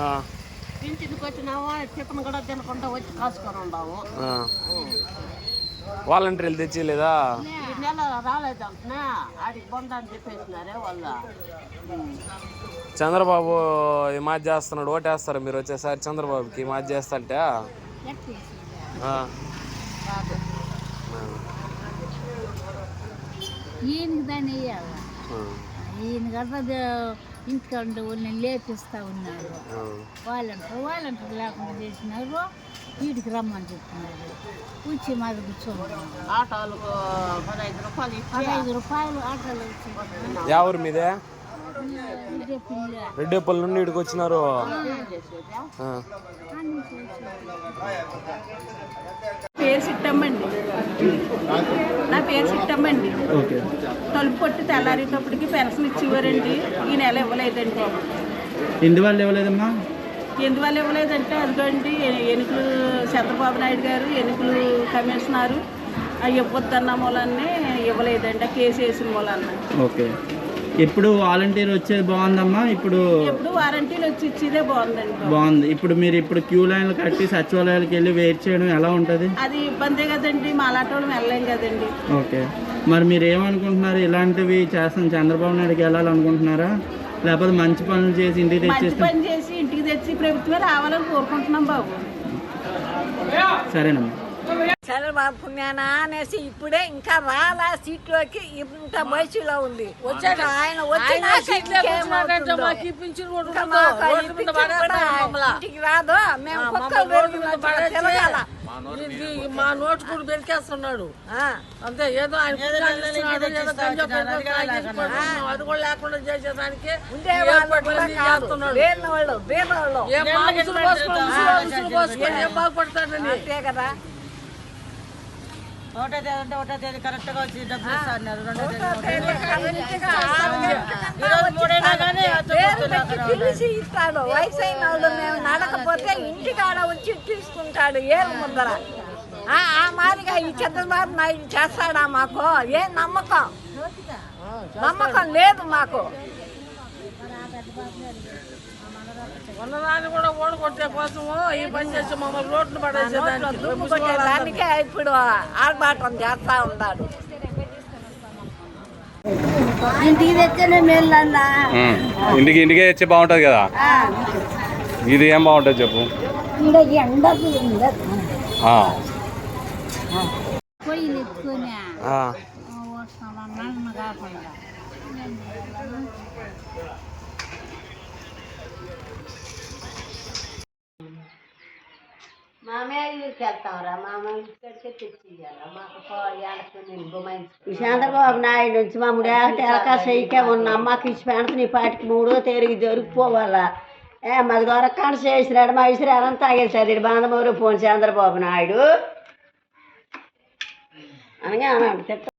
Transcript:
ఆ, ఇంటికి వచ్చినామా కూడా తినకుండా వచ్చి కాసుకొని ఆ. వాలంటీర్లు తెచ్చిలేదా ఈ నెల రాలేదంటున్నా ఆడికి చెప్పేసినారే వాళ్ళ. చంద్రబాబు ఈ మాది చేస్తున్నాడు ఓటేస్తారు మీరు వచ్చేసారి చంద్రబాబుకి ఈ మాది చేస్తంటే ఆ. ఈయనకి దాన్ని వేయాల ఆ. ఈయన కదా ఇంటికంటే నేను లేపిస్తా ఉన్నారు. వాళ్ళంటారు వాళ్ళంటారు లేకుండా చేసినారు. వీడికి రమ్మని చెప్తున్నారు. కూర్చి మాది పదహైదు రూపాయలు పదహైదు రూపాయలు ఆటోలో వచ్చి మీదే? పిల్ల రెడ్డేపల్లి నుండి ఇక్కడికి వచ్చినారు. పేరు సిట్టమ్మండి. నా పేరు సిట్టమ్మండి తలుపు కొట్టి తెల్లారేటప్పటికి పెన్షన్ ఇచ్చేవారండి. ఈ నెల ఇవ్వలేదండి ఎందువల్ల ఇవ్వలేదమ్మా? ఎందువల్ల ఇవ్వలేదంటే అదిగోండి ఎన్నికలు చంద్రబాబు నాయుడు గారు ఎన్నికలు కమిషనరు ఇవ్వద్దన్న మూలాన్ని ఇవ్వలేదండి. కేసు వేసిన మూలాన్ని. ఓకే. ఇప్పుడు వాలంటీర్ వచ్చేది బాగుందమ్మా? ఇప్పుడు ఎప్పుడు వారంటీలు వచ్చి ఇచ్చేదే బాగుందండి బాగుంది. ఇప్పుడు మీరు ఇప్పుడు క్యూ లైన్లు కట్టి సచివాలయాలకు వెళ్ళి వెయిట్ చేయడం ఎలా ఉంటుంది? అది ఇబ్బందే కదండి. వెళ్ళలేం కదండి. ఓకే. మరి మీరు ఏమనుకుంటున్నారు? ఇలాంటివి చేస్తాం. చంద్రబాబు నాయుడుకి వెళ్ళాలనుకుంటున్నారా? లేకపోతే మంచి పనులు చేసి ఇంటికి మంచి తెచ్చేస్తాం పని చేసి ఇంటికి తెచ్చి ప్రభుత్వమే రావాలని కోరుకుంటున్నాం బాబు. సరేనమ్మా. చంద్రబాబు పుణ్యాన అనేసి ఇప్పుడే ఇంకా రాలా సీట్లోకి ఇంత వయసులో ఉంది. వచ్చాక ఆయన ఇంటికి రాదు. మేము. మా నోటు కూడా పెరికేస్తున్నాడు ఆ, అంతే ఏదో ఆయన. అది కూడా లేకుండా చేసేదానికి ఏం బాగుపడతాడని అంతే కదా. ఒకటో తేదీ అంటే ఒకటో తేదీ కరెక్ట్గా వచ్చి డబ్బులు రెండో తేదీ పిలిచి ఇస్తాడు. వయసు అయిన వాళ్ళు మేము నడకపోతే ఇంటికాడ వచ్చి తీసుకుంటాడు ఏరు ముందర. ఆ ఆ మాదిరిగా ఈ చంద్రబాబు నాయుడు చేస్తాడా మాకు? ఏ నమ్మకం? నమ్మకం లేదు మాకు. ఉన్నదాన్ని కూడా ఓడగొట్టే కోసము ఈ పని చేసి మమ్మల్ని రోడ్లు పడేసేదానికి. ఇప్పుడు ఆర్భాటం చేస్తా ఉన్నాడు ఇంటికి తెచ్చేనే మేలు ఇంటికి ఇంటికే వచ్చి బాగుంటుంది కదా? ఇది ఏం బాగుంటుంది చెప్పు? ఆ. వెళ్తాంరా మామ? ఇక్కడికే తెచ్చి మాకు చంద్రబాబు నాయుడు నుంచి మమ్మల్ని ఏకటి ఎలకాశయ్యకే ఉన్న అమ్మకి ఇచ్చి పెడతాను ఈ పాటికి మూడో తేరికి దొరికిపోవాలా? ఏ మాకు దొరకకుండా చేసినాడు మా ఇసురాలంతా తాగేసాడు ఇడు బాంధమూరు పోను చంద్రబాబు నాయుడు. అనగా అన్నాడు